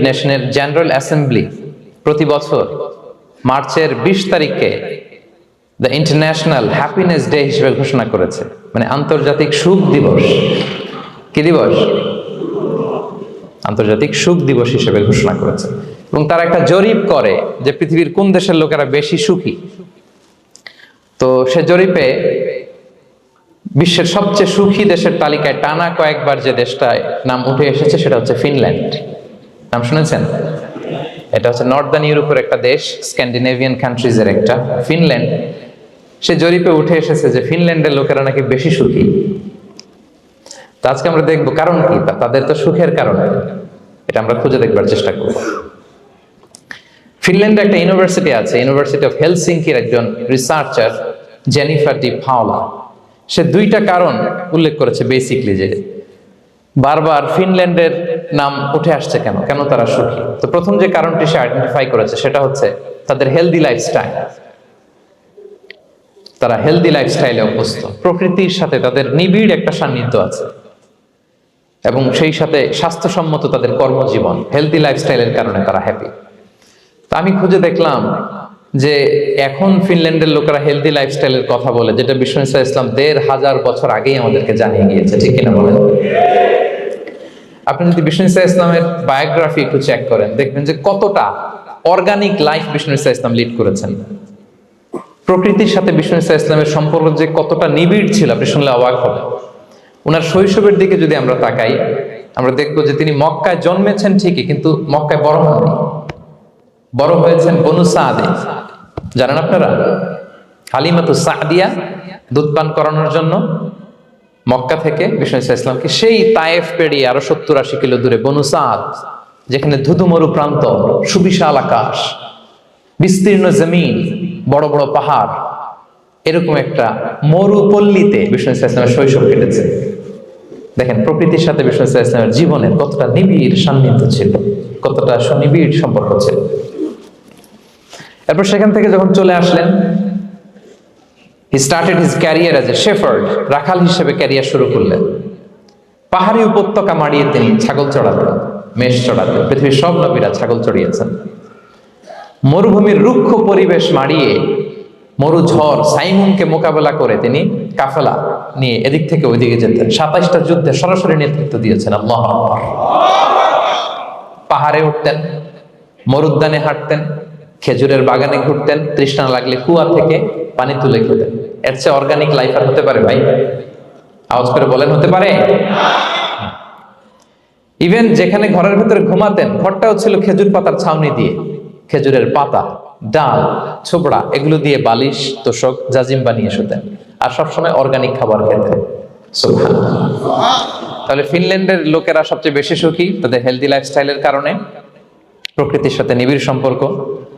নেশনের general assembly প্রতি বছর মার্চের বিশ তারিখকে দ্য ইন্টারন্যাশনাল হ্যাপিনেস ডে হিসেবে ঘোষণা করেছে। মানে আন্তর্জাতিক সুখ দিবস। কি দিবস? আন্তর্জাতিক সুখ দিবস হিসেবে ঘোষণা করেছে। এবং তারা একটা জরিপ করে যে পৃথিবীর কোন দেশের লোকেরা বেশি সুখী। তো সে জরিপে বিশ্বের সবচেয়ে সুখী দেশের তালিকায় টানা কয়েকবার যে দেশটায় নাম উঠে এসেছে সেটা হচ্ছে ফিনল্যান্ড। নাম শুনেছেন? এটা হচ্ছে নর্দার্ন ইউরোপের একটা দেশ, স্ক্যান্ডিনেভিয়ান কান্ট্রিজের একটা ফিনল্যান্ড সে জরিপে উঠে এসেছে যে ফিনল্যান্ডের লোকেরা নাকি বেশি সুখী। তো আজকে আমরা দেখব কারণ কি তাদের তো সুখের কারণ। এটা আমরা খুঁজে দেখবার চেষ্টা করব। ফিনল্যান্ডে একটা ইউনিভার্সিটি আছে ইউনিভার্সিটি অফ হেলসিঙ্কির একজন রিসার্চার জেনিফার ডি ফাওলা সে দুইটা কারণ উল্লেখ করেছে বেসিকলি যে বারবার ফিনল্যান্ডের নাম উঠে আসছে কেন? কেন তারা সুখী? তো প্রথম যে কারণটি সে আইডেন্টিফাই করেছে সেটা হচ্ছে তাদের হেলদি লাইফস্টাইল তারা হেলদি লাইফস্টাইলে অভ্যস্ত। প্রকৃতির সাথে তাদের নিবিড় একটা সান্নিধ্য আছে। এবং সেই সাথে স্বাস্থ্যসম্মত তাদের কর্মজীবন হেলদি লাইফস্টাইলের কারণে তারা হ্যাপি তা আমি খুঁজে দেখলাম যে এখন ফিনল্যান্ডের লোকেরা হেলদি লাইফস্টাইলের কথা বলে, যেটা বিশ্ব ইসলাম ইসলাম দেড় হাজার বছর আগেই আমাদেরকে জানিয়ে গিয়েছে, ঠিক কিনা বলেন? আপনি যদি বিষ্ণু ইসা ইসলামের বায়োগ্রাফি একটু চেক করেন, দেখবেন যে কতটা organic life Bishnu Isa Islam lead করেছেন। প্রকৃতির সাথে বিষ্ণু ইসা ইসলামের সম্পর্ক যে কতটা নিবিড় ছিল, আপনি শুনলে অবাক হবেন। ওনার শৈশবের দিকে যদি আমরা তাকাই, আমরা দেখব যে তিনি মক্কায় জন্মেছেন ঠিকই, কিন্তু মক্কায় বড় হননি। বড় হয়েছেন বনু সাদে। জানেন আপনারা? হালিমাতু সাদিয়া দুধ পান করানোর জন্য। মক্কা থেকে বিষ্ণু ইসলামকে সেই তায়েফ পেরিয়ে আরও সত্তর আশি কিলো দূরে বনু সাদ, যেখানে ধুধুমরু প্রান্ত, সুবিশাল আকাশ, বিস্তীর্ণ জমিন, বড় বড় পাহাড়, এরকম একটা মরুপল্লীতে বিষ্ণু ইসলামের শৈশব কেটেছে। দেখেন, প্রকৃতির সাথে বিষ্ণু ইসা ইসলামের জীবনের কতটা নিবিড় সান্নিধ্য ছিল, কতটা সুনিবিড় সম্পর্ক ছিল। এরপর সেখান থেকে যখন চলে আসলেন he started his career as a shepherd রাখাল হিসেবে ক্যারিয়ার শুরু করলেন। পাহাড়ি উপত্যকা মাড়িয়ে তিনি ছাগল চড়াতেন, মেষ চড়াতেন। পৃথিবীর সব নবীরা ছাগল চড়িয়েছেন। মরুভূমির রুক্ষ পরিবেশ মাড়িয়ে মরু ঝড় সাইমুনকে মোকাবেলা করে তিনি কাফেলা নিয়ে এদিক থেকে ওইদিকে যেতেন। সাতাইশটা যুদ্ধে সরাসরি নেতৃত্ব দিয়েছেন আল্লাহ। পাহাড়ে উঠতেন, মরুদ্যানে হাঁটতেন, খেজুরের বাগানে ঘুরতেন, তৃষ্ণা লাগলে কুয়া থেকে পানি তুলে খেতেন এর চেয়ে অর্গানিক লাইফ আর হতে পারে ভাই আওয়াজ করে বলেন, হতে পারে? ইভেন যেখানে ঘরের ভেতরে ঘুমাতেন, ঘরটাও ছিল খেজুর পাতার ছাউনি দিয়ে। খেজুরের পাতা, ডাল, ছোবড়া, এগুলো দিয়ে বালিশ, তোষক, জাজিম বানিয়ে শুতেন। আর সবসময় অর্গানিক খাবার খেতেন। তাহলে ফিনল্যান্ডের লোকেরা সবচেয়ে বেশি সুখী তাদের হেলদি লাইফস্টাইলের কারণে। প্রকৃতির সাথে নিবিড় সম্পর্ক।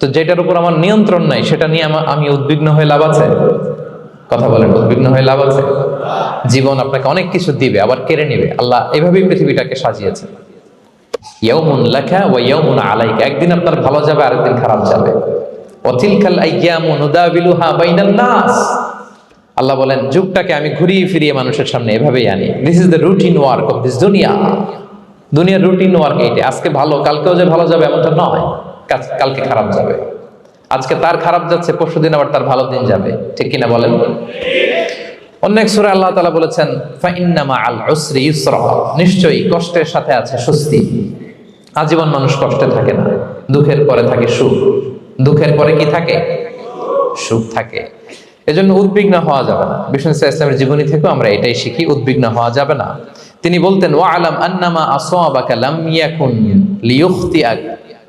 তো যেটার উপর আমার নিয়ন্ত্রণ নাই, সেটা নিয়ে আমা- আমি উদ্বিগ্ন হয়ে লাভ আছে? কথা বলেন, উদ্বিগ্ন হয়ে লাভ আছে? জীবন আপনাকে অনেক কিছু দিবে, আবার কেড়ে নেবে। আল্লাহ এভাবেই পৃথিবীটাকে সাজিয়েছে। ইয়াউমুন লাকা ওয়া ইয়াউমুন আলাইকা। একদিন আপনার ভালো যাবে, আরেকদিন খারাপ যাবে। অতিলকাল আইয়ামু নুদাবিলুহা বাইনান নাস। আল্লাহ বলেন, যুগটাকে আমি ঘুরিয়ে ফিরিয়ে মানুষের সামনে এভাবেই আনি। This is the routine work of this দুনিয়া দুনিয়ার রুটিন ওয়ার্ক এইটা। আজকে ভালো, কালকেও যে ভালো যাবে, এমনটা নয়। কালকে খারাপ যাবে। আজকে তার খারাপ যাচ্ছে, পরশু দিন আবার তার ভালো দিন যাবে। ঠিক কিনা বলেন? অন্য এক সূরা আল্লাহ তালা বলেছেন, ফাইন্নামা আল ইউসরা। নিশ্চয়ই কষ্টের সাথে আছে স্বস্তি। আজীবন মানুষ কষ্টে থাকে না। দুঃখের পরে থাকে সুখ। দুঃখের পরে কি থাকে? সুখ থাকে। এজন্য উদ্বিগ্ন হওয়া যাবে না। বিষ্ণু ইসলামের জীবনী থেকেও আমরা এটাই শিখি, উদ্বিগ্ন হওয়া যাবে না। তিনি বলতেন, ওয়া আলাম আন্নামা আসওয়াবাকা লাম ইয়াকুন লিয়ুখতিআক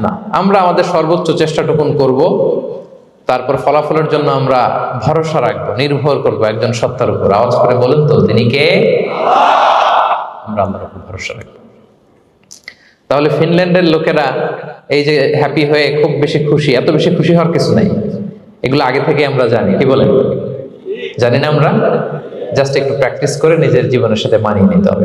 না। আমরা আমাদের সর্বোচ্চ চেষ্টাটুকুন করব, তারপর ফলাফলের জন্য আমরা ভরসা রাখব, নির্ভর করব একজন সত্তার উপর। আওয়াজ করে বলেন তো, তিনি কে? আমরা আল্লাহর উপর ভরসা রাখব। তাহলে ফিনল্যান্ডের লোকেরা এই যে হ্যাপি হয়ে খুব বেশি খুশি, এত বেশি খুশি হওয়ার কিছু নাই। এগুলো আগে থেকে আমরা জানি, কি বলেন? জানি না আমরা? জাস্ট একটু প্র্যাকটিস করে নিজের জীবনের সাথে মানিয়ে নিতে হবে।